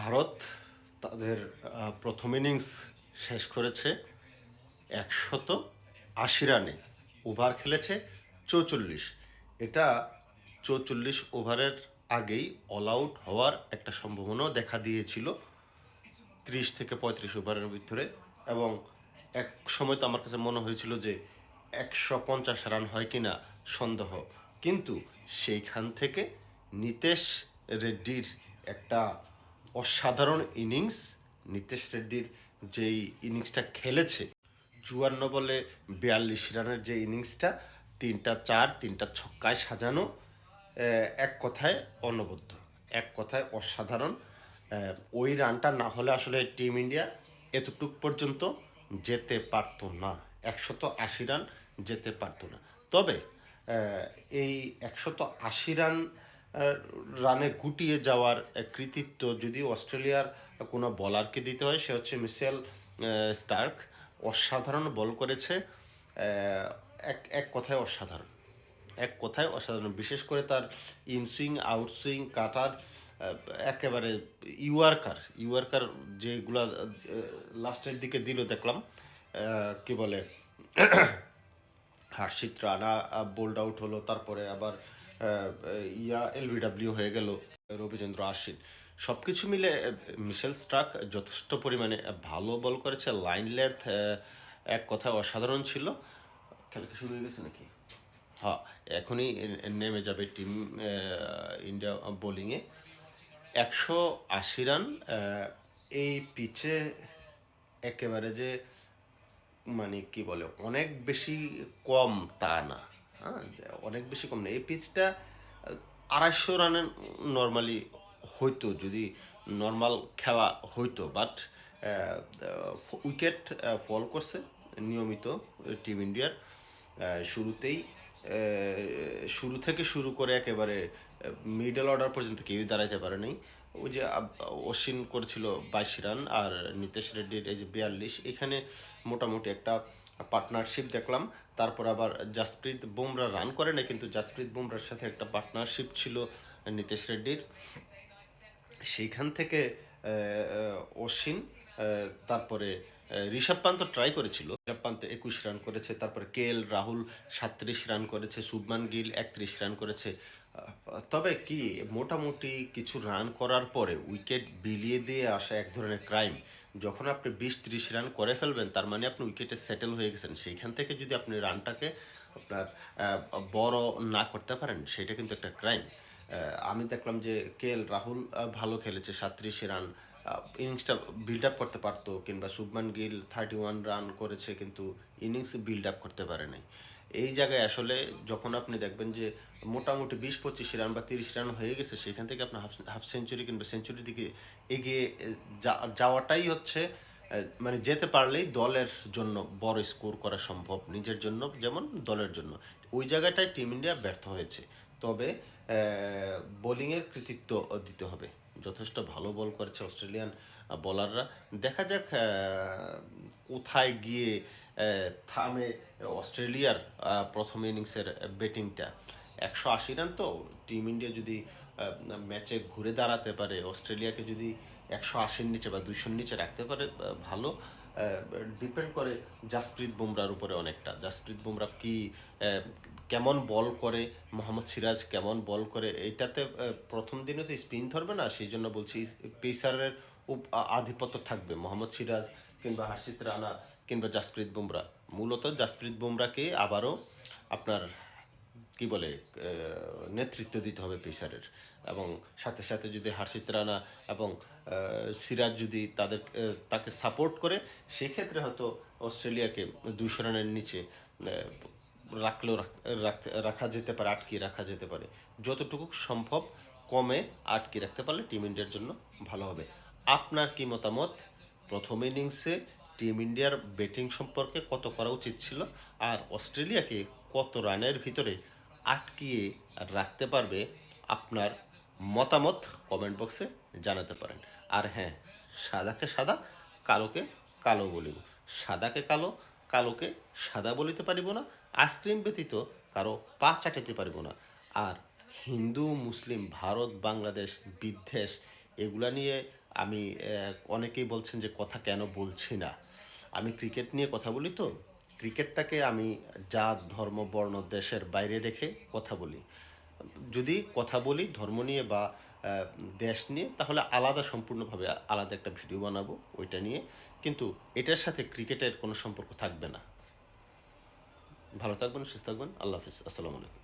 ভারত তাদের প্রথম ইনিংস শেষ করেছে একশত আশি রানে। ওভার খেলেছে চৌচল্লিশ। এটা চৌচল্লিশ ওভারের আগেই অল আউট হওয়ার একটা সম্ভাবনাও দেখা দিয়েছিল ত্রিশ থেকে পঁয়ত্রিশ ওভারের ভিতরে এবং এক সময় তো আমার কাছে মনে হয়েছিল যে একশো পঞ্চাশ রান হয় কিনা সন্দেহ। কিন্তু সেইখান থেকে নিতেশ রেড্ডির একটা অসাধারণ ইনিংস। নিতেশ রেড্ডির যেই ইনিংসটা খেলেছে, চুয়ান্ন বলে বিয়াল্লিশ রানের যে ইনিংসটা, তিনটা চার, তিনটা ছক্কায় সাজানো এক কথায় অনবদ্য, এক কথায় অসাধারণ। ওই রানটা না হলে আসলে টিম ইন্ডিয়া এতটুক পর্যন্ত যেতে পারতো না। একশত আশি রান যেতে পারতো না। তবে এই একশত আশি রান রানে গুটিয়ে যাওয়ার কৃতিত্ব যদি অস্ট্রেলিয়ার কোনো বলারকে দিতে হয়, সে হচ্ছে মিশেল স্টার্ক। অসাধারণ বল করেছে এক এক কথায় অসাধারণ। এক কথায় অসাধারণ। বিশেষ করে তার ইনসুইং আউটসুইং কাটার একেবারে ইউয়ার্কার ইউয়ার্কার যেগুলা লাস্টের দিকে দিল দেখলাম কি বলে, হার্ষিত রানা বোল্ড আউট হলো, তারপরে আবার ইয়া এলবিডাব্লিউ হয়ে গেল, রবিচন্দ্র আশ্বিন। সব কিছু মিলে মিশেল স্ট্রাক যথেষ্ট পরিমাণে ভালো বল করেছে, লাইন লেন্থ এক কথায় অসাধারণ ছিল। খেলা কি শুরু হয়ে গেছে নাকি? হ্যাঁ এখনই নেমে যাবে টিম ইন্ডিয়া বোলিংয়ে। একশো আশি রান এই পিচে একেবারে যে মানে কি বলে, অনেক বেশি কম তা না। হ্যাঁ অনেক বেশি কম না এই পিচটা আড়াইশো রানের নর্মালি হইতো, যদি নর্মাল খেলা হইতো। বাট উইকেট ফল করছে নিয়মিত টিম ইন্ডিয়ার শুরুতেই শুরু থেকে শুরু করে একেবারে মিডল অর্ডার পর্যন্ত কেউই দাঁড়াইতে পারে নাই। ওই যে অশ্বিন করেছিল বাইশ রান আর নিতেশ রেড্ডির এই যে বিয়াল্লিশ, এখানে মোটামুটি একটা পার্টনারশিপ দেখলাম। তারপর আবার জাসপ্রীত বুমরা রান করে না কিন্তু জাসপ্রীত বুমরার সাথে একটা পার্টনারশিপ ছিল নিতেশ রেড্ডির সেইখান থেকে অশ্বিন তারপরে ঋষভ পান্ত ট্রাই করেছিল। ঋষভ পান্ত একুশ রান করেছে, তারপরে কে এল রাহুল সাত্রিশ রান করেছে শুভমান গিল একত্রিশ রান করেছে। তবে কি, মোটামুটি কিছু রান করার পরে উইকেট বিলিয়ে দিয়ে আসা এক ধরনের ক্রাইম যখন আপনি বিশ ত্রিশ রান করে ফেলবেন, তার মানে আপনি উইকেটে সেটেল হয়ে গেছেন। সেইখান থেকে যদি আপনি রানটাকে আপনার বড় না করতে পারেন, সেটা কিন্তু একটা ক্রাইম আমি দেখলাম যে কে এল রাহুল ভালো খেলেছে সাত্রিশ রান ইনিংসটা বিল্ড আপ করতে পারতো, কিংবা Shubman Gill thirty one run করেছে, কিন্তু ইনিংস বিল্ড আপ করতে পারে নাই এই জায়গায় আসলে যখন আপনি দেখবেন যে মোটামুটি বিশ পঁচিশ রান বা তিরিশ রান হয়ে গেছে, সেখান থেকে আপনার হাফ হাফ সেঞ্চুরি কিংবা সেঞ্চুরির দিকে এগিয়ে যাওয়াটাই হচ্ছে মানে যেতে পারলেই দলের জন্য বড় স্কোর করা সম্ভব, নিজের জন্য যেমন দলের জন্য। ওই জায়গাটায় টিম ইন্ডিয়া ব্যর্থ হয়েছে। তবে বোলিংয়ের কৃতিত্ব দিতে হবে। যথেষ্ট ভালো বল করেছে অস্ট্রেলিয়ান বোলাররা। দেখা যাক কোথায় গিয়ে থামে অস্ট্রেলিয়ার প্রথম ইনিংসের ব্যাটিংটা। একশো আশি রান তো, টিম ইন্ডিয়া যদি ম্যাচে ঘুরে দাঁড়াতে পারে, অস্ট্রেলিয়াকে যদি একশো আশির নিচে বা দুইশোর নিচে রাখতে পারে ভালো। ডিপেন্ড করে জাসপ্রীত বুমরার উপরে অনেকটা। জাসপ্রীত বুমরা কি কেমন বল করে, মোহাম্মদ সিরাজ কেমন বল করে, এইটাতে প্রথম দিনে তো স্পিন ধরবে না, সেই জন্য বলছি, পেসারের আধিপত্য থাকবে। মোহাম্মদ সিরাজ কিংবা হার্ষিত রানা কিংবা জাসপ্রীত বুমরা। মূলত জাসপ্রীত বুমরাকে আবারও আপনার, কি বলে নেতৃত্ব দিতে হবে পেসারের। এবং সাথে সাথে যদি হার্ষিত রানা এবং সিরাজ যদি তাদের তাকে সাপোর্ট করে, সেক্ষেত্রে হয়তো অস্ট্রেলিয়াকে দুশো রানের নিচে রাখলেও রাখ- যেতে পারে, আটকিয়ে রাখা যেতে পারে। যতটুকু সম্ভব কমে আটকে রাখতে পারলে টিম ইন্ডিয়ার জন্য ভালো হবে। আপনার কি মতামত? প্রথম ইনিংসে টিম ইন্ডিয়ার ব্যাটিং সম্পর্কে কত করা উচিত ছিল? আর অস্ট্রেলিয়াকে কত রানের ভিতরে আটকিয়ে রাখতে পারবে আপনার মতামত কমেন্ট বক্সে জানাতে পারেন। আর হ্যাঁ সাদাকে সাদা, কালোকে কালো বলিব। সাদাকে কালো, কালোকে সাদা বলিতে পারিব না। আইসক্রিম ব্যতীত কারও পা চাটাতে পারিব না। আর হিন্দু, মুসলিম, ভারত, বাংলাদেশ, বিদ্বেষ, এগুলা নিয়ে আমি অনেকেই বলছেন যে কথা কেন বলছি না। আমি ক্রিকেট নিয়ে কথা বলি তো। ক্রিকেটটাকে আমি জাত, ধর্ম, বর্ণ, দেশের বাইরে রেখে কথা বলি। যদি কথা বলি, ধর্ম নিয়ে বা দেশ নিয়ে, তাহলে আলাদা সম্পূর্ণভাবে আলাদা একটা ভিডিও বানাবো ওইটা নিয়ে। কিন্তু এটার সাথে ক্রিকেটের কোনো সম্পর্ক থাকবে না। ভালো থাকবেন, সুস্থ থাকবেন। আল্লাহ হাফিজ। আসসালামু আলাইকুম।